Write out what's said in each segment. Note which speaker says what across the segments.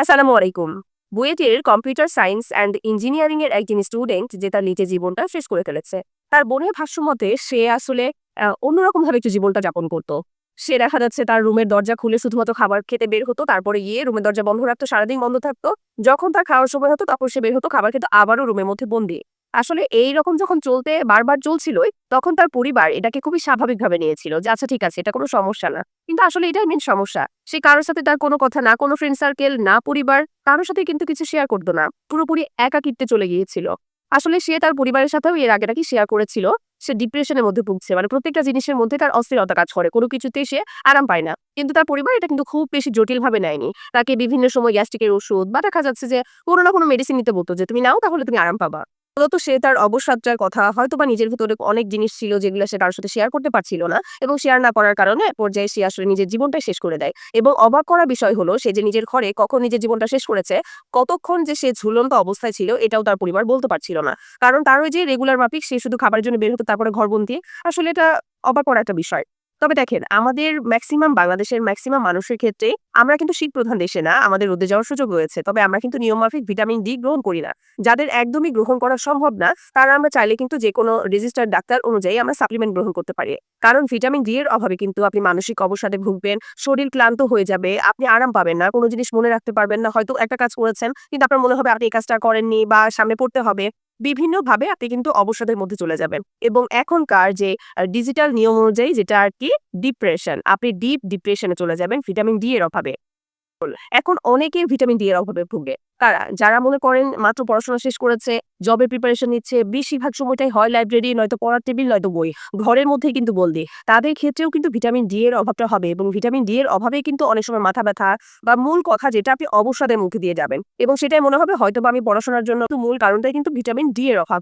Speaker 1: আসসালামু আলাইকুম। বুয়েটের কম্পিউটার সায়েন্স অ্যান্ড ইঞ্জিনিয়ারিং এর একজন স্টুডেন্ট যে তার নিজের জীবনটা শেষ করে ফেলেছে। তার বোনের ভাষ্য মতে, সে আসলে অন্যরকম ভাবে একটু জীবনটা যাপন করতো। সে দেখা যাচ্ছে তার রুমের দরজা খুলে শুধুমাত্র খাবার খেতে বের হতো, তারপরে গিয়ে রুমের দরজা বন্ধ রাখতো, সারাদিন বন্ধ থাকতো। যখন তার খাওয়ার সময় হতো, তখন সে বের হতো, খাবার খেতে আবারও রুমের মধ্যে বন্দি। আসলে এই রকম যখন চলতে বারবার চলছিলই তখন তার পরিবার এটাকে খুবই স্বাভাবিকভাবে নিয়েছিল যে আচ্ছা ঠিক আছে, এটা কোনো সমস্যা না। কিন্তু আসলে এটাই মেন সমস্যা। সে কারোর সাথে তার কোনো কথা না, কোনো ফ্রেন্ড সার্কেল না পরিবার, কারোর সাথে কিন্তু কিছু শেয়ার করতো না। পুরোপুরি একাকিত্বে চলে গিয়েছিল। আসলে সে তার পরিবারের সাথেও এর আগে নাকি শেয়ার করেছিল? সে ডিপ্রেশনের মধ্যে ভুগছে। মানে প্রত্যেকটা জিনিসের মধ্যে তার অস্থিরতা কাজ করে। কোনো কিছুতেই সে আরাম পায় না। কিন্তু তার পরিবার এটা কিন্তু খুব বেশি জটিল ভাবে নেয়নি। তাকে বিভিন্ন সময় গ্যাস্ট্রিকের ওষুধ বা দেখা যাচ্ছে যে, কোনো না কোনো মেডিসিন নিতে বলতো যে, তুমি নাও তাহলে তুমি আরাম পাবা। মূলত সে তার অবসাদটার কথা হয়তো বা নিজের ভিতরে অনেক জিনিস ছিল যেগুলো সে কারোর সাথে শেয়ার করতে পারছিল না এবং শেয়ার না করার কারণে পর্যায়ে সে আসলে নিজের জীবনটাই শেষ করে দেয় এবং অবাক করা বিষয় হলো সে যে নিজের ঘরে কখন নিজের জীবনটা শেষ করেছে, কতক্ষণ যে সে ঝুলন্ত অবস্থায় ছিল এটাও তার পরিবার বলতে পারছিল না। কারণ তার ওই যে রেগুলার মাফিক সে শুধু খাবারের জন্য বের হতো, তারপরে ঘরবন্দি আসলে এটা অবাক করা একটা বিষয়। তবে দেখেন, আমাদের ম্যাক্সিমাম বাংলাদেশের ম্যাক্সিমাম মানুষের ক্ষেত্রে আমরা কিন্তু শীত প্রধান দেশে না, আমাদের রোদে যাওয়ার সুযোগ রয়েছে। তবে আমরা কিন্তু নিয়মমাফিক ভিটামিন ডি গ্রহণ করি না। যাদের একদমই গ্রহণ করা সম্ভব না, তারা আমরা চাইলে কিন্তু যে কোনো রেজিস্টার্ড ডাক্তার অনুযায়ী আমরা সাপ্লিমেন্ট গ্রহণ করতে পারি। কারণ ভিটামিন ডি এর অভাবে কিন্তু আপনি মানসিক অবসাদে ভুগবেন, শরীর ক্লান্ত হয়ে যাবে, আপনি আরাম পাবেন না, কোনো জিনিস মনে রাখতে পারবেন না, হয়তো একটা কাজ করেছেন, কিন্তু আপনার মনে হবে আপনি এই কাজটা করেননি বা সামনে পড়তে হবে। বিভিন্নভাবে আপনি কিন্তু অবসাদের মধ্যে চলে যাবেন। এবং এখনকার যে ডিজিটাল নিয়ম অনুযায়ী যেটা আর কি ডিপ্রেশন আপনি ডিপ ডিপ্রেশনে চলে যাবেন ভিটামিন ডি এর অভাবে। এখন অনেকের ভিটামিন ডি এর অভাবে ভুগে। কারা? যারা মনে করেন মাত্র পড়াশোনা শেষ করেছে জবের প্রিপারেশন নিচ্ছে, বেশিরভাগ সময়টাই হয় লাইব্রেরি নয়তো পড়ার টেবিল নয়তো বই। ঘরের মধ্যেই কিন্তু বলদি তাদের ক্ষেত্রেও কিন্তু ভিটামিন ডি এর অভাবটা হবে এবং ভিটামিন ডি এর অভাবে কিন্তু অনেক সময় মাথা ব্যথা বা মূল কথা যেটা, আপনি অবসাদের মুখে দিয়ে যাবেন। এবং সেটাই মনে হবে হয়তো বা আমি পড়াশোনার জন্য, মূল কারণটাই কিন্তু ভিটামিন ডি এর অভাব।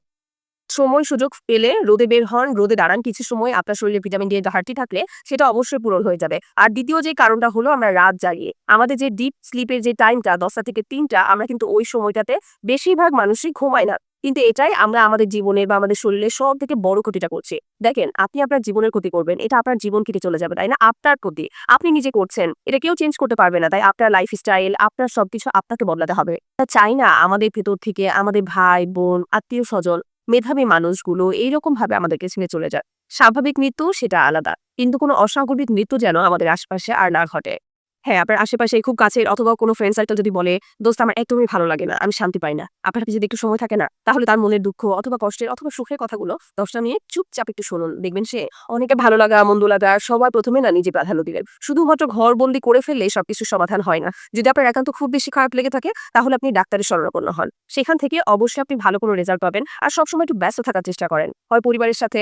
Speaker 1: সময় সুযোগ পেলে রোদে বের হন, রোদে দাঁড়ান। কিছু সময় আপনার শরীরে ভিটামিন ডি এর ঘাটতি থাকলে সেটা অবশ্যই পূরণ হয়ে যাবে। আর দ্বিতীয় যে কারণটা হলো আমরা রাত জাগিয়ে, আমাদের যে ডিপ স্লিপের যে টাইমটা দশটা থেকে তিনটা, আমরা কিন্তু ওই সময়টাতে বেশিরভাগ মানুষই ঘুমায় না। কিন্তু এটাই আমরা আমাদের জীবনের বা আমাদের শরীরের সব থেকে বড় ক্ষতিটা করছি। দেখেন, আপনি আপনার জীবনের ক্ষতি করবেন, এটা আপনার জীবন কেটে চলে যাবে, তাই না? আপনার ক্ষতি, আপনি নিজে করছেন, এটা কেউ চেঞ্জ করতে পারবে না, তাই আপনার লাইফ স্টাইল আপনার সবকিছু আপনাকে বদলাতে হবে। তা চাই না, আমাদের ভেতর থেকে আমাদের ভাই, বোন আত্মীয় স্বজন মেধাবী মানুষগুলো এইরকমভাবে আমাদেরকে ছেড়ে চলে যায়। স্বাভাবিক মৃত্যু সেটা আলাদা। কিন্তু কোনো অস্বাভাবিক মৃত্যু যেন আমাদের আশপাশে আর না ঘটে। হ্যাঁ আপনার আশেপাশে খুব কাছের অথবা কোনো ফ্রেন্ড সার্কেল যদি বলে, দোস্ত, আমার একদমই ভালো লাগে না, আমি শান্তি পাই না। আপনার যদি একটু সময় থাকে না, তাহলে তার মনের দুঃখ অথবা কষ্টের অথবা সুখের কথাগুলো দশটা নিয়ে চুপচাপ একটু শুনুন। দেখবেন সে অনেকে ভালো লাগা, মন্দ লাগা, সবার প্রথমে না নিজে প্রাধান্য দিলেন। শুধুমাত্র ঘর বন্দি করে ফেললে সবকিছু সমাধান হয় না। যদি আপনার একান্ত খুব বেশি খারাপ লেগে থাকে, তাহলে আপনি ডাক্তারের শরণাপন্ন হন। সেখান থেকে অবশ্যই আপনি ভালো কোনো রেজাল্ট পাবেন আর সবসময় একটু ব্যস্ত থাকার চেষ্টা করেন। হয় পরিবারের সাথে,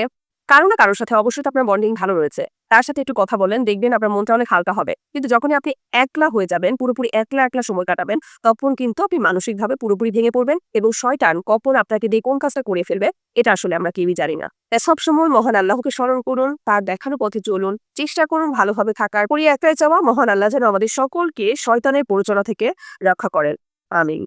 Speaker 1: কারও না কারোর সাথে অবশ্যই তো আপনার বন্ডিং ভালো রয়েছে। তার সাথে একটু কথা বলেন, দেখবেন আপনার মনটা অনেক হালকা হবে। কিন্তু যখনই আপনি একলা হয়ে যাবেন, পুরোপুরি একলা একলা সময় কাটাবেন, তখন কিন্তু আপনি মানসিকভাবে পুরোপুরি ভেঙে পড়বেন এবং শয়তান কখন আপনাকে দিয়ে কোন কাজটা করে ফেলবে, এটা আসলে আমরা কেউই জানি না। তাই সবসময় মহান আল্লাহকে স্মরণ করুন, তার দেখানো পথে চলুন, চেষ্টা করুন ভালোভাবে থাকার। পরি একটাই চাওয়া মহান আল্লাহ যেন আমাদের সকলকে শয়তানের প্ররোচনা থেকে রক্ষা করেন। আমিন।